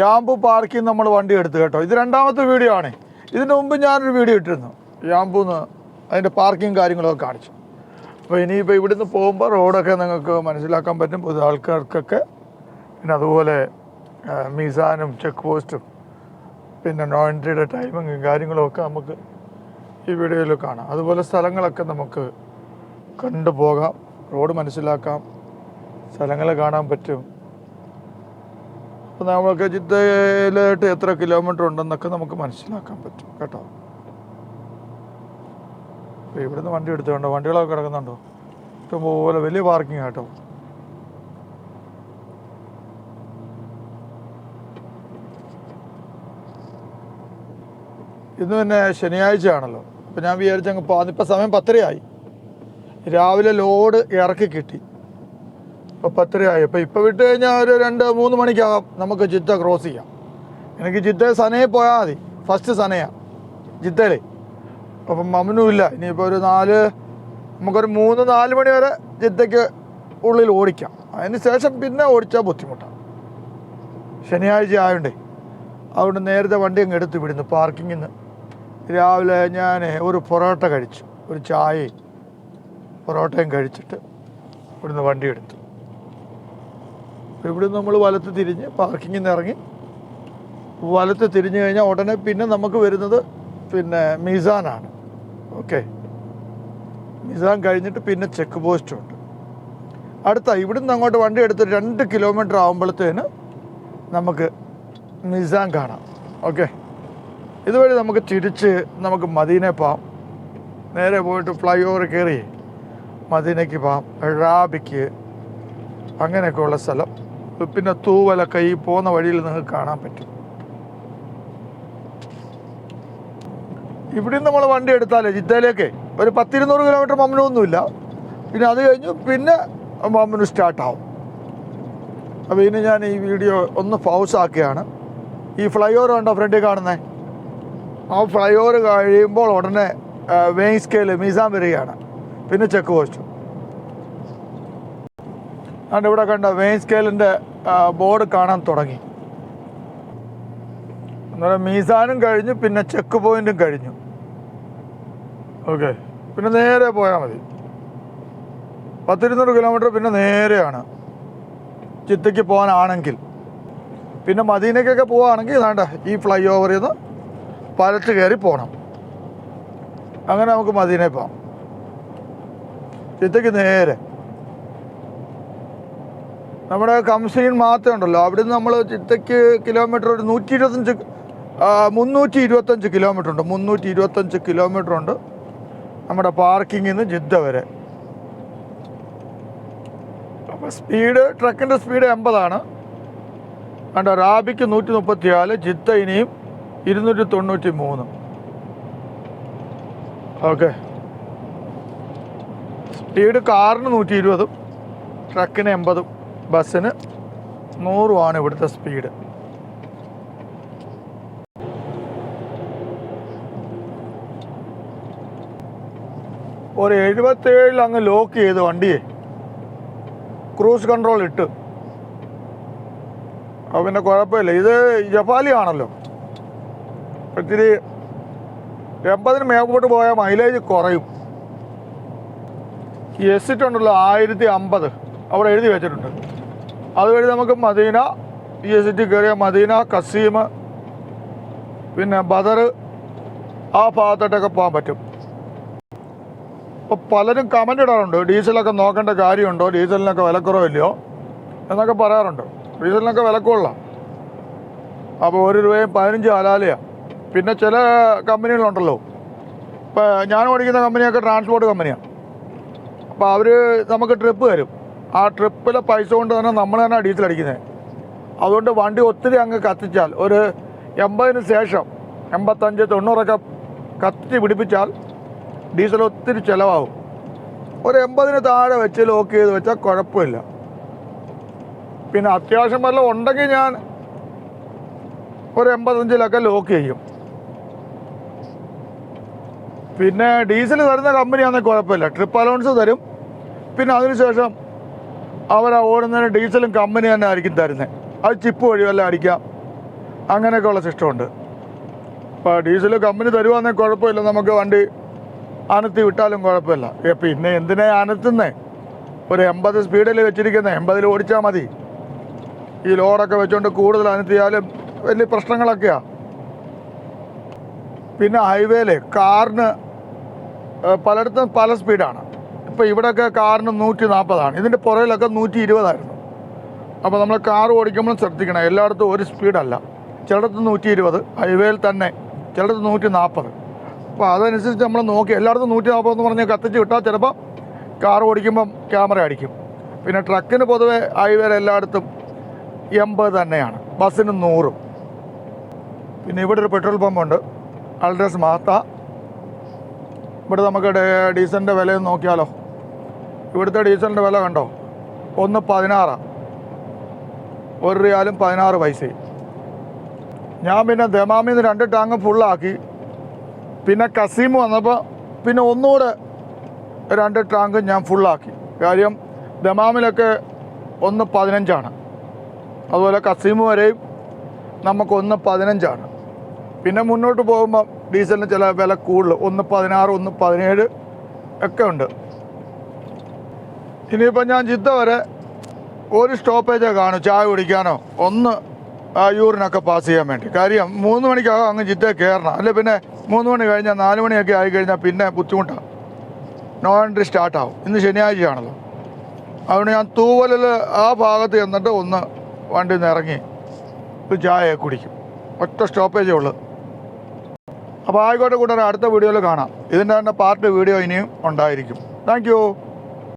Yanbu പാർക്കിൽ നമ്മൾ വണ്ടി എടുത്തു കേട്ടോ. ഇത് രണ്ടാമത്തെ വീഡിയോ ആണ്. ഇതിന് മുമ്പ് ഞാനൊരു വീഡിയോ ഇട്ടിരുന്നു. യാമ്പൂന്ന് അതിന്റെ പാർക്കിങ് കാര്യങ്ങളൊക്കെ കാണിച്ചു. അപ്പോൾ ഇനിയിപ്പോൾ ഇവിടുന്ന് പോകുമ്പോൾ റോഡൊക്കെ നിങ്ങൾക്ക് മനസ്സിലാക്കാൻ പറ്റും. പുതിയ ആൾക്കാർക്കൊക്കെ. പിന്നെ അതുപോലെ മീസാനും ചെക്ക് പോസ്റ്റും പിന്നെ നോ എൻട്രിയുടെ ടൈമിങ്ങും കാര്യങ്ങളൊക്കെ നമുക്ക് ഈ വീഡിയോയിൽ കാണാം. അതുപോലെ സ്ഥലങ്ങളൊക്കെ നമുക്ക് കണ്ടുപോകാം. റോഡ് മനസ്സിലാക്കാം. സ്ഥലങ്ങൾ കാണാൻ പറ്റും. അപ്പോൾ നമുക്ക് ജിദ്ദയിലോട്ട് എത്ര കിലോമീറ്റർ ഉണ്ടെന്നൊക്കെ നമുക്ക് മനസ്സിലാക്കാൻ പറ്റും കേട്ടോ. അപ്പോൾ ഇവിടുന്ന് വണ്ടി എടുത്തുകൊണ്ടോ വണ്ടികളൊക്കെ കിടക്കുന്നുണ്ടോ? ഇഷ്ടംപോലെ വലിയ പാർക്കിംഗ് കേട്ടോ. ഇന്ന് പിന്നെ ശനിയാഴ്ച ആണല്ലോ അപ്പോൾ ഞാൻ വിചാരിച്ച അങ്ങ് പോകാം ഇപ്പം സമയം പത്തരയായി. രാവിലെ ലോഡ് ഇറക്കി കിട്ടി. ഇപ്പോൾ പത്തരയായി അപ്പോൾ ഇപ്പോൾ വിട്ട് കഴിഞ്ഞാൽ ഒരു രണ്ട് മൂന്ന് മണിക്കാകാം നമുക്ക് ജിദ്ദ ക്രോസ് ചെയ്യാം. എനിക്ക് ജിദ്ദ സനയെ പോയാൽ മതി. ഫസ്റ്റ് സനയാണ് ജിദ്ദയിലെ അപ്പം മമനുമില്ല ഇനിയിപ്പോൾ ഒരു നാല് നമുക്കൊരു മൂന്ന് നാല് മണി വരെ ജിദ്ദയ്ക്ക് ഉള്ളിൽ ഓടിക്കാം. അതിന് ശേഷം പിന്നെ ഓടിച്ചാൽ ബുദ്ധിമുട്ടാണ് ശനിയാഴ്ച ആയതുകൊണ്ടേ അതുകൊണ്ട് നേരത്തെ വണ്ടി അങ്ങ് എടുത്ത് വിടുന്നു പാർക്കിങ്ങിൽ നിന്ന് രാവിലെ ഞാൻ ഒരു പൊറോട്ട കഴിച്ചു. ഒരു ചായയും പൊറോട്ടയും കഴിച്ചിട്ട് ഇവിടുന്ന് വണ്ടി എടുത്തു. ഇവിടെ നമ്മൾ വലത്ത് തിരിഞ്ഞ് പാർക്കിങ്ങിൽ നിന്ന് ഇറങ്ങി. വലത്ത് തിരിഞ്ഞു കഴിഞ്ഞാൽ ഉടനെ പിന്നെ നമുക്ക് വരുന്നത് പിന്നെ മിസാനാണ് ഓക്കെ മിസാൻ കഴിഞ്ഞിട്ട് പിന്നെ ചെക്ക് പോസ്റ്റും ഉണ്ട്. അടുത്ത ഇവിടുന്ന് അങ്ങോട്ട് വണ്ടി എടുത്ത് രണ്ട് കിലോമീറ്റർ ആകുമ്പോഴത്തേന് നമുക്ക് മിസാൻ കാണാം. ഓക്കെ ഇതുവഴി നമുക്ക് തിരിച്ച് നമുക്ക് മദീനെ പോകാം നേരെ പോയിട്ട് ഫ്ലൈ ഓവർ കയറി മദീനയ്ക്ക് പോകാം റാബിക്ക് അങ്ങനെയൊക്കെയുള്ള സ്ഥലം. പിന്നെ തൂവല കൈ പോകുന്ന വഴിയിൽ നിങ്ങൾക്ക് കാണാൻ പറ്റും. ഇവിടെ നമ്മൾ വണ്ടി എടുത്താലേ ജിദ്ദയിലേക്ക്? ഒരു പത്തിരുന്നൂറ് കിലോമീറ്റർ മമ്മനൊന്നുമില്ല പിന്നെ അത് കഴിഞ്ഞു പിന്നെ മമ്മന് സ്റ്റാർട്ടാവും അപ്പോൾ ഇനി ഞാൻ ഈ വീഡിയോ ഒന്ന് പൗസ് ആക്കിയാണ് ഈ ഫ്ലൈ ഓവർ കണ്ടോ ഫ്രണ്ടിൽ കാണുന്നത് ആ ഫ്ലൈ ഓവർ കഴിയുമ്പോൾ ഉടനെ വെയിങ് സ്കെയിൽ മീസാൻ വരികയാണ്. പിന്നെ ചെക്ക് പോസ്റ്റും അതുകൊണ്ട് ഇവിടെ കണ്ട വെയിൻ സ്കെയിലിന്റെ ബോർഡ് കാണാൻ തുടങ്ങി. അന്നേരം മീസാനും കഴിഞ്ഞു പിന്നെ ചെക്ക് പോയിന്റും കഴിഞ്ഞു. ഓക്കെ പിന്നെ നേരെ പോയാൽ മതി. പത്തിരുന്നൂറ് കിലോമീറ്റർ പിന്നെ നേരെയാണ്. ചിത്തയ്ക്ക് പോകാനാണെങ്കിൽ. പിന്നെ മദീനയ്ക്കൊക്കെ പോവുകയാണെങ്കിൽ വേണ്ട ഈ ഫ്ലൈ ഓവറിൽ നിന്ന് പലത്ത് കയറി പോകണം അങ്ങനെ നമുക്ക് മദീനയിൽ പോകാം ചിത്തയ്ക്ക് നേരെ. നമ്മുടെ കംസീൻ മാത്രമേ ഉണ്ടല്ലോ. അവിടുന്ന് നമ്മൾ ചിത്തയ്ക്ക് കിലോമീറ്റർ ഒരു നൂറ്റി ഇരുപത്തഞ്ച് മുന്നൂറ്റി ഇരുപത്തഞ്ച് കിലോമീറ്റർ ഉണ്ട്. മുന്നൂറ്റി ഇരുപത്തഞ്ച് കിലോമീറ്റർ ഉണ്ട് നമ്മുടെ പാർക്കിങ്ങിൽ നിന്ന് ജിദ്ദ വരെ. അപ്പോൾ സ്പീഡ് ട്രക്കിന്റെ സ്പീഡ് എൺപതാണ്. വേണ്ട റാബിക്ക് നൂറ്റി മുപ്പത്തിനാല് ജിദ്ദ ഇനിയും ഇരുന്നൂറ്റി തൊണ്ണൂറ്റി മൂന്ന് ഓക്കെ. സ്പീഡ് കാറിന് നൂറ്റി ഇരുപതും ട്രക്കിന് എൺപതും. ബസ്സിന് നൂറുമാണ് ഇവിടുത്തെ സ്പീഡ്. ഒരു എഴുപത്തേഴിൽ അങ്ങ് ലോക്ക് ചെയ്ത് വണ്ടിയെ ക്രൂസ് കൺട്രോൾ ഇട്ട്. അപ്പോൾ പിന്നെ കുഴപ്പമില്ല. ഇത് ജപ്പാലി ആണല്ലോ ഇത്തിരി എൺപതിന് മേപ്പോട്ട് പോയാൽ മൈലേജ് കുറയും. എസിറ്റുണ്ടല്ലോ ആയിരത്തി അമ്പത്. അവിടെ എഴുതി വെച്ചിട്ടുണ്ട്. അതുവഴി നമുക്ക് മദീന ഈ സിറ്റി കയറിയ മദീന കസീം പിന്നെ ബദർ ആ ഭാഗത്തോട്ടൊക്കെ പോകാൻ പറ്റും. അപ്പോൾ പലരും കമന്റ് ഇടാറുണ്ട് ഡീസലൊക്കെ നോക്കേണ്ട കാര്യമുണ്ടോ? ഡീസലിനൊക്കെ വിലക്കുറവില്ലയോ? എന്നൊക്കെ പറയാറുണ്ട്. ഡീസലിനൊക്കെ വിലക്കുള്ള. അപ്പോൾ ഒരു രൂപയും പതിനഞ്ച് ഹലാലയാണ് പിന്നെ ചില കമ്പനികളുണ്ടല്ലോ. ഇപ്പോൾ ഞാൻ ഓടിക്കുന്ന കമ്പനിയൊക്കെ ട്രാൻസ്പോർട്ട് കമ്പനിയാണ് അപ്പോൾ അവർ നമുക്ക് ട്രിപ്പ് തരും. ആ ട്രിപ്പിലെ പൈസ കൊണ്ട് തന്നെ നമ്മൾ തന്നെ ഡീസൽ അടിക്കുന്നത് അതുകൊണ്ട് വണ്ടി ഒത്തിരി അങ്ങ് കത്തിച്ചാൽ ഒരു എൺപതിന് ശേഷം എൺപത്തഞ്ച് തൊണ്ണൂറൊക്കെ കത്തിച്ച് പിടിപ്പിച്ചാൽ ഡീസൽ ഒത്തിരി ചിലവാകും. ഒരു എൺപതിന് താഴെ വെച്ച് ലോക്ക് ചെയ്ത് വെച്ചാൽ കുഴപ്പമില്ല. പിന്നെ അത്യാവശ്യം വല്ലതും ഉണ്ടെങ്കിൽ ഞാൻ ഒരു എൺപത്തഞ്ചിലൊക്കെ ലോക്ക് ചെയ്യും. പിന്നെ ഡീസൽ തരുന്ന കമ്പനിയാണെങ്കിൽ കുഴപ്പമില്ല. ട്രിപ്പ് അലൗൺസ് തരും. പിന്നെ അതിനുശേഷം അവർ ഓടുന്നതിന് ഡീസലും കമ്പനി തന്നെ ആയിരിക്കും തരുന്നത് അത് ചിപ്പ് വഴി വല്ല അടിക്കാം. അങ്ങനെയൊക്കെയുള്ള സിസ്റ്റമുണ്ട് ഇപ്പോൾ ഡീസൽ കമ്പനി തരുവാണെങ്കിൽ കുഴപ്പമില്ല. നമുക്ക് വണ്ടി അനത്തി വിട്ടാലും കുഴപ്പമില്ല. പിന്നെ എന്തിനാ അനത്തുന്നേ? ഒരു എൺപത് സ്പീഡിൽ വെച്ചിരിക്കുന്നത് എൺപതിൽ ഓടിച്ചാൽ മതി. ഈ ലോഡൊക്കെ വെച്ചുകൊണ്ട് കൂടുതൽ അനത്തിയാലും വലിയ പ്രശ്നങ്ങളൊക്കെയാണ് പിന്നെ ഹൈവേയിൽ കാറിന് പലയിടത്തും പല സ്പീഡാണ്. ഇപ്പോൾ ഇവിടെയൊക്കെ കാറിന് നൂറ്റി നാൽപ്പതാണ് ഇതിന്റെ പുറയിലൊക്കെ നൂറ്റി ഇരുപതായിരുന്നു അപ്പോൾ നമ്മൾ കാർ ഓടിക്കുമ്പോൾ ശ്രദ്ധിക്കണം. എല്ലായിടത്തും ഒരു സ്പീഡല്ല. ചിലയിടത്ത് നൂറ്റി ഇരുപത് ഹൈവേയിൽ തന്നെ ചിലയിടത്ത് നൂറ്റി നാൽപ്പത് അപ്പോൾ അതനുസരിച്ച് നമ്മൾ നോക്കി. എല്ലായിടത്തും നൂറ്റി നാൽപ്പത് എന്ന് പറഞ്ഞാൽ കത്തിച്ച് വിട്ടാൽ ചിലപ്പോൾ കാർ ഓടിക്കുമ്പം ക്യാമറ അടിക്കും. പിന്നെ ട്രക്കിന് പൊതുവെ ഹൈവേയിൽ എല്ലായിടത്തും എൺപത് തന്നെയാണ്. ബസ്സിന് നൂറും. പിന്നെ ഇവിടെ ഒരു പെട്രോൾ പമ്പുണ്ട്. അൾട്രസ് മാത്ത ഇവിടെ നമുക്ക് ഡീസലിന്റെ വില നോക്കിയാലോ? ഇവിടുത്തെ ഡീസലിന്റെ വില കണ്ടോ? ഒന്ന് പതിനാറാണ് ഒരു റിയാലും പതിനാറ് പൈസയും ഞാൻ പിന്നെ ദമാമിൽ നിന്ന് രണ്ട് ടാങ്ക് ഫുള്ളാക്കി. പിന്നെ കസീം വന്നപ്പോൾ പിന്നെ ഒന്നുകൂടെ രണ്ട് ടാങ്ക് ഞാൻ ഫുള്ളാക്കി. കാര്യം ദമാമിലൊക്കെ ഒന്ന് പതിനഞ്ചാണ്. അതുപോലെ കസീം വരെയും നമുക്ക് ഒന്ന് പതിനഞ്ചാണ്. പിന്നെ മുന്നോട്ട് പോകുമ്പോൾ ഡീസലിന് ചില വില കൂടുതൽ ഒന്ന് പതിനാറ് ഒന്ന് പതിനേഴ് ഒക്കെ ഉണ്ട്. ഇനിയിപ്പോൾ ഞാൻ ജിദ്ദ വരെ ഒരു സ്റ്റോപ്പേജേ കാണും. ചായ കുടിക്കാനോ. ഒന്ന് യൂറിനൊക്കെ പാസ് ചെയ്യാൻ വേണ്ടി. കാര്യം മൂന്ന് മണിക്കകം അങ്ങ് ജിദ്ദ കയറണം അല്ലെ പിന്നെ മൂന്ന് മണി കഴിഞ്ഞാൽ നാല് മണിയൊക്കെ ആയി കഴിഞ്ഞാൽ പിന്നെ ബുദ്ധിമുട്ടാണ് നോ എൻട്രി സ്റ്റാർട്ടാവും ഇന്ന് ശനിയാഴ്ചയാണല്ലോ. അതുകൊണ്ട് ഞാൻ തൂവലിൽ ആ ഭാഗത്ത് ചെന്നിട്ട് ഒന്ന് വണ്ടി നിന്ന് ഇറങ്ങി ഒരു ചായ കുടിക്കും. ഒറ്റ സ്റ്റോപ്പേജേ ഉള്ളൂ. അപ്പോൾ ആയിക്കോട്ടെ കൂട്ടുകാരെ അടുത്ത വീഡിയോയിൽ കാണാം. ഇതിന്റെ തന്നെ പാർട്ട് വീഡിയോ ഇനിയും ഉണ്ടായിരിക്കും. താങ്ക്